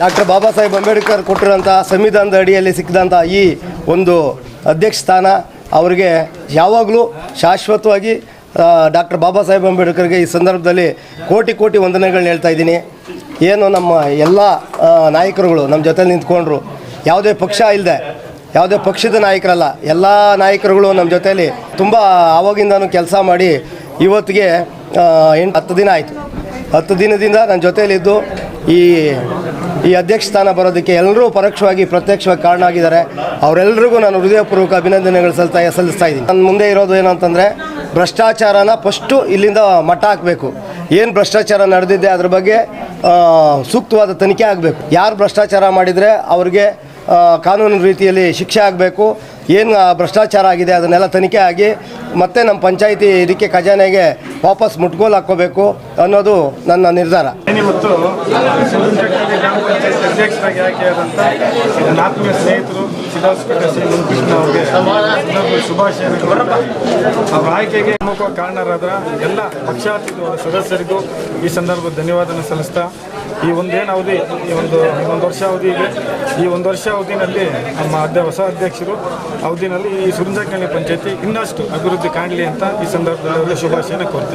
Doctor Baba Saheb Ambedkar ಕೊಟ್ಟಿರೋಂಥ ಸಂವಿಧಾನದ ಅಡಿಯಲ್ಲಿ ಸಿಕ್ಕಿದಂಥ ಈ ಒಂದು ಅಧ್ಯಕ್ಷ ಸ್ಥಾನ ಅವರಿಗೆ ಯಾವಾಗಲೂ ಶಾಶ್ವತವಾಗಿ ಡಾಕ್ಟರ್ ಬಾಬಾ ಸಾಹೇಬ್ ಅಂಬೇಡ್ಕರ್ಗೆ ಈ ಸಂದರ್ಭದಲ್ಲಿ ಕೋಟಿ ಕೋಟಿ ವಂದನೆಗಳನ್ನ ಹೇಳ್ತಾ ಇದ್ದೀನಿ. ಏನು ನಮ್ಮ ಎಲ್ಲ ನಾಯಕರುಗಳು ನಮ್ಮ ಜೊತೆಲಿ ನಿಂತ್ಕೊಂಡ್ರು, ಯಾವುದೇ ಪಕ್ಷ ಇಲ್ಲದೆ ಯಾವುದೇ ಪಕ್ಷದ ನಾಯಕರಲ್ಲ, ಎಲ್ಲ ನಾಯಕರುಗಳು ನಮ್ಮ ಜೊತೆಯಲ್ಲಿ ತುಂಬ ಆವಾಗಿಂದನೂ ಕೆಲಸ ಮಾಡಿ ಇವತ್ತಿಗೆ ಎಂಟು, ಹತ್ತು ದಿನ ಆಯಿತು. ಹತ್ತು ದಿನದಿಂದ ನನ್ನ ಜೊತೆಯಲ್ಲಿದ್ದು ಈ ಈ ಅಧ್ಯಕ್ಷ ಸ್ಥಾನ ಬರೋದಕ್ಕೆ ಎಲ್ಲರೂ ಪರೋಕ್ಷವಾಗಿ ಪ್ರತ್ಯಕ್ಷವಾಗಿ ಕಾರಣ ಆಗಿದ್ದಾರೆ. ಅವರೆಲ್ಲರಿಗೂ ನಾನು ಹೃದಯಪೂರ್ವಕ ಅಭಿನಂದನೆಗಳು ಸಲ್ತಾ ಸಲ್ಲಿಸ್ತಾ ಇದ್ದೀನಿ. ನನ್ನ ಮುಂದೆ ಇರೋದು ಏನಂತಂದರೆ ಭ್ರಷ್ಟಾಚಾರನ ಫಸ್ಟು ಇಲ್ಲಿಂದ ಮಟ್ಟ ಹಾಕಬೇಕು. ಏನು ಭ್ರಷ್ಟಾಚಾರ ನಡೆದಿದೆ ಅದ್ರ ಬಗ್ಗೆ ಸೂಕ್ತವಾದ ತನಿಖೆ ಆಗಬೇಕು. ಯಾರು ಭ್ರಷ್ಟಾಚಾರ ಮಾಡಿದರೆ ಅವ್ರಿಗೆ ಕಾನೂನು ರೀತಿಯಲ್ಲಿ ಶಿಕ್ಷೆ ಆಗಬೇಕು. ಏನು ಭ್ರಷ್ಟಾಚಾರ ಆಗಿದೆ ಅದನ್ನೆಲ್ಲ ತನಿಖೆ ಆಗಿ ಮತ್ತೆ ನಮ್ಮ ಪಂಚಾಯಿತಿ ಇದಕ್ಕೆ ಖಜಾನೆಗೆ ವಾಪಸ್ ಮುಟ್ಗೋಲು ಹಾಕ್ಕೋಬೇಕು ಅನ್ನೋದು ನನ್ನ ನಿರ್ಧಾರ. ಸುಂದರಕಟ್ಟೆ ಗ್ರಾಮ ಪಂಚಾಯತ್ ಅಧ್ಯಕ್ಷರಾಗಿ ಆಯ್ಕೆಯಾದಂಥ ಆತ್ಮೀಯ ಸ್ನೇಹಿತರು ಸಿದ್ದಾಸ್ಪೇಟೆ ಶ್ರೀ ಮುನ್ಕೃಷ್ಣ ಅವರಿಗೆ ಶುಭಾಶಯಗಳು ಅವರ ಆಯ್ಕೆಗೆ ಪ್ರಮುಖ ಕಾರಣರಾದ ಎಲ್ಲ ಪಕ್ಷಾತೀತ ಸದಸ್ಯರಿಗೂ ಈ ಸಂದರ್ಭ ಧನ್ಯವಾದನ ಸಲ್ಲಿಸ್ತಾ, ಈ ಒಂದೇನು ಅವಧಿ, ಈ ಒಂದು ಒಂದು ವರ್ಷ ಅವಧಿ ಇದೆ. ಈ ಒಂದು ವರ್ಷ ಅವಧಿನಲ್ಲಿ ನಮ್ಮ ಅಧ್ಯ ಹೊಸ ಅಧ್ಯಕ್ಷರು, ಅವಧಿನಲ್ಲಿ ಈ ಸುರಂಜಕಳ್ಳಿ ಪಂಚಾಯತಿ ಇನ್ನಷ್ಟು ಅಭಿವೃದ್ಧಿ ಕಾಣಲಿ ಅಂತ ಈ ಸಂದರ್ಭದಲ್ಲಿ ಶುಭಾಶಯನ ಕೋರ್ತೀನಿ.